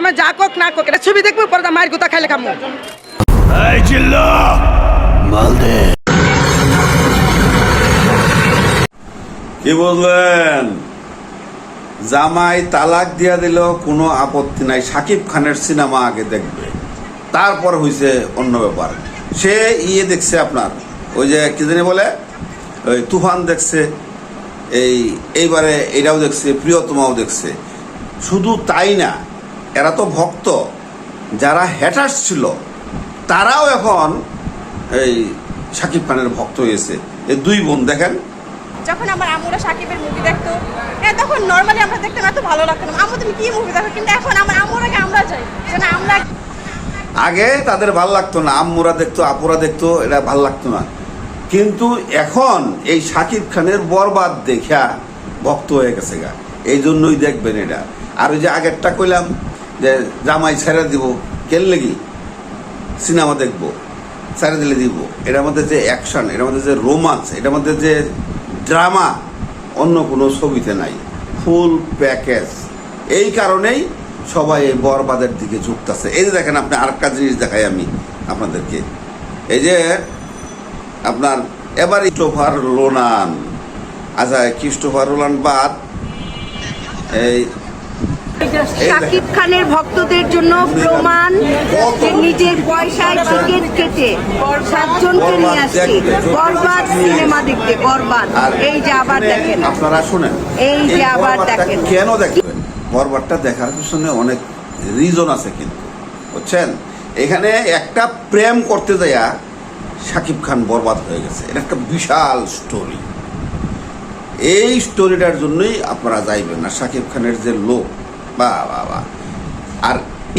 আমি যা কোক না কোক এটা ছবি দেখব পরে মায়ের গুতা খাইলে এই মালদে। কি বললেন? জামাই তালাক দিয়া দিল কোনো আপত্তি নাই সাকিব খানের সিনেমা আগে দেখবে। তারপর হইছে অন্য ব্যাপার। সে ইয়ে দেখছে আপনার ওই যে কি জানি বলে ওই তুফান দেখছে এই এইবারে এটাও দেখছে প্রিয়তমাও দেখছে। শুধু তাই না এরা তো ভক্ত যারা হ্যাটার্স ছিল তারাও এখন এই সাকিব খানের ভক্ত হয়েছে। এই দুই বোন দেখেন। যখন আমার আম্মুরা সাকিবের মুভি দেখতো হ্যাঁ তখন নর্মালি আমরা দেখতাম এত ভালো লাগতো না। আম্মু তুমি কি মুভি দেখো? কিন্তু এখন আমার আম্মুর আগে আমরা যাই। যেন আমরা আগে তাদের ভালো লাগতো না আম্মুরা দেখতো আপুরা দেখতো এটা ভালো লাগতো না। কিন্তু এখন এই শাকিব খানের বরবাদ দেখা ভক্ত হয়ে গেছে গা। এই জন্যই দেখবেন এটা। আর ওই যে আগেরটা কইলাম যে জামাই ছেড়ে দিব কেন লেগি? সিনেমা দেখব, ছেড়ে দিলে দিব। এটার মধ্যে যে অ্যাকশন এটার মধ্যে যে রোমান্স এটার মধ্যে যে ড্রামা অন্য কোনো ছবিতে নাই। ফুল প্যাকেজ এই কারণেই সবাই এই বরবাদের দিকে ঝুঁকতেছে। এই যে দেখেন আপনি আরেকটা জিনিস দেখাই আমি আপনাদেরকে। এই যে আপনার এবার ক্রিস্টোফার লোনান আচ্ছা ক্রিস্টোফার লোনান বাদ। এই শাকিব খানের ভক্তদের জন্য প্রমাণ যে নিজের পয়সায় টিকিট কেটে সাতজনকে নিয়ে আসছি। বরবাদ সিনেমা দেখতে বরবাদ। এই যে আবার দেখেন। আপনারা শুনেন। এই যে আবার দেখেন। কেন দেখবেন বরবাদটা দেখার পিছনে অনেক রিজন আছে কিন্তু বুঝছেন? এখানে একটা প্রেম করতে যাইয়া শাকিব খান বরবাদ হয়ে গেছে। এটা একটা বিশাল স্টোরি এই স্টোরিটার জন্যই আপনারা যাইবেন না। শাকিব খানের যে লোক বা আর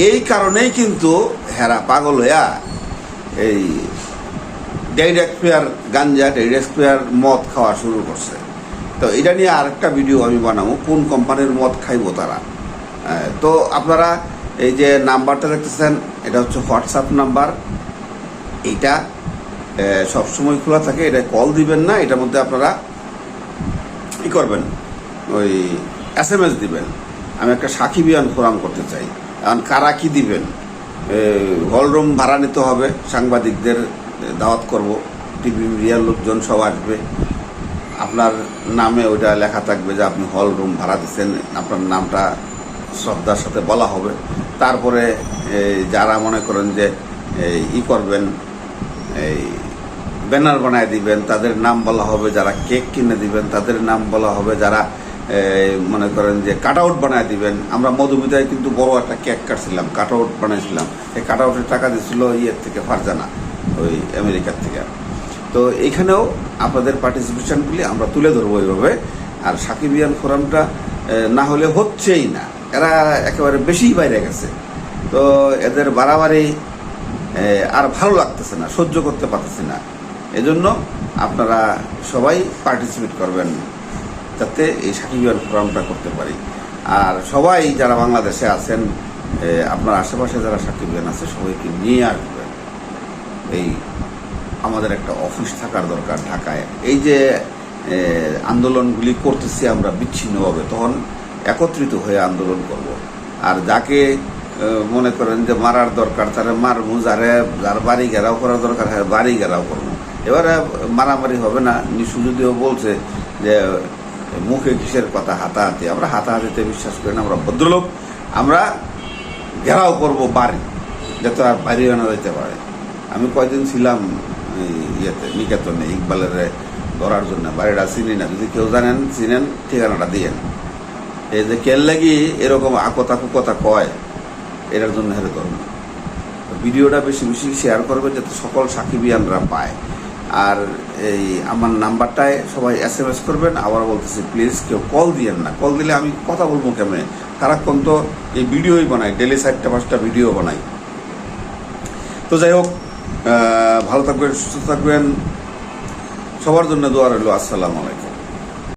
এই কারণেই কিন্তু হেরা পাগল হইয়া এই এক্সপায়ার গাঞ্জা ডেড এক্সপায়ার মদ খাওয়া শুরু করছে। তো এটা নিয়ে আরেকটা ভিডিও আমি বানাবো কোন কোম্পানির মদ খাইবো তারা। তো আপনারা এই যে নাম্বারটা দেখতেছেন এটা হচ্ছে হোয়াটসঅ্যাপ নাম্বার। আহ, সবসময় খোলা থাকে এটা কল দিবেন না এটার মধ্যে আপনারা ই করবেন ওই এস এম এস দিবেন। আমি একটা সাকিবিয়ান ফোরাম করতে চাই। এখন কারা কি দিবেন? হলরুম ভাড়া নিতে হবে, সাংবাদিকদের দাওয়াত করব টিভি মিডিয়ার লোকজন সব আসবে। আপনার নামে ওইটা লেখা থাকবে যে আপনি হল রুম ভাড়া দিচ্ছেন, আপনার নামটা শ্রদ্ধার সাথে বলা হবে। তারপরে যারা মনে করেন যে ই করবেন এই ব্যানার বানায় দিবেন, তাদের নাম বলা হবে, যারা কেক কিনে দিবেন, তাদের নাম বলা হবে, যারা মনে করেন যে কাট আউট বানায় দিবেন। আমরা মধুমিতায় কিন্তু বড় একটা কেক কাটছিলাম কাট আউট বানাইছিলাম। এই কাট আউটের টাকা দিচ্ছিল ইয়ের থেকে, ফারজানা, ওই আমেরিকার থেকে। তো এইখানেও আপনাদের পার্টিসিপেশনগুলি আমরা তুলে ধরবো এইভাবে। আর সাকিবিয়ান ফোরামটা না হলে হচ্ছেই না। এরা একেবারে বেশিই বাইরে গেছে। তো এদের বাড়াবাড়ি আর ভালো লাগতেছে না, সহ্য করতে পারতেছি না। এজন্য আপনারা সবাই পার্টিসিপেট করবেন। যাতে এই সাকিবিয়ান ফোরামটা করতে পারি। আর সবাই যারা বাংলাদেশে আছেন আপনার আশেপাশে যারা সাকিবিয়ান আছে, সবাইকে নিয়ে আসবেন। এই আমাদের একটা অফিস থাকার দরকার ঢাকায়। এই যে আন্দোলনগুলি করতেছি আমরা বিচ্ছিন্নভাবে, তখন একত্রিত হয়ে আন্দোলন করব। আর যাকে মনে করেন যে মারার দরকার, তারা মারবো, যারে, যার বাড়ি ঘেরাও করার দরকার, হয়, বাড়ি ঘেরাও করব। এবারে মারামারি হবে না। নিশু যদিও বলছে যে মুখে কিসের কথা হাতাহাতি? আমরা হাতাহাতিতে বিশ্বাস করি না, আমরা ভদ্রলোক। আমরা ঘেরাও করব বাড়ি, যাতে আর বাড়ি আনা যেতে পারে। আমি কয়দিন ছিলাম ইয়েতে, নিকেতনে, ইকবালের ধরার জন্য। বাড়িটা চিনি না, যদি কেউ জানেন, চিনেন, ঠিকানাটা দিয়েন। এই যে কেন লাগি এরকম আকতা কুকতা কয়, এটার জন্য হেরে ধর্ম ভিডিওটা বেশি বেশি শেয়ার করবে যাতে সকল সাকিবিয়ানরা পায়। আর এই আমার নাম্বারটায় সবাই এস এম এস করবেন আবার বলতেছি প্লিজ কেউ কল দিয়েন না। কল দিলে আমি কথা বলব কেমনে? তারাক্ষণ তো এই ভিডিওই বানাই ডেলি চারটা, পাঁচটা ভিডিও বানাই। তো যাই হোক ভালো থাকবেন, সুস্থ থাকবেন। সবার জন্য দোয়া রইল, আসসালামু আলাইকুম।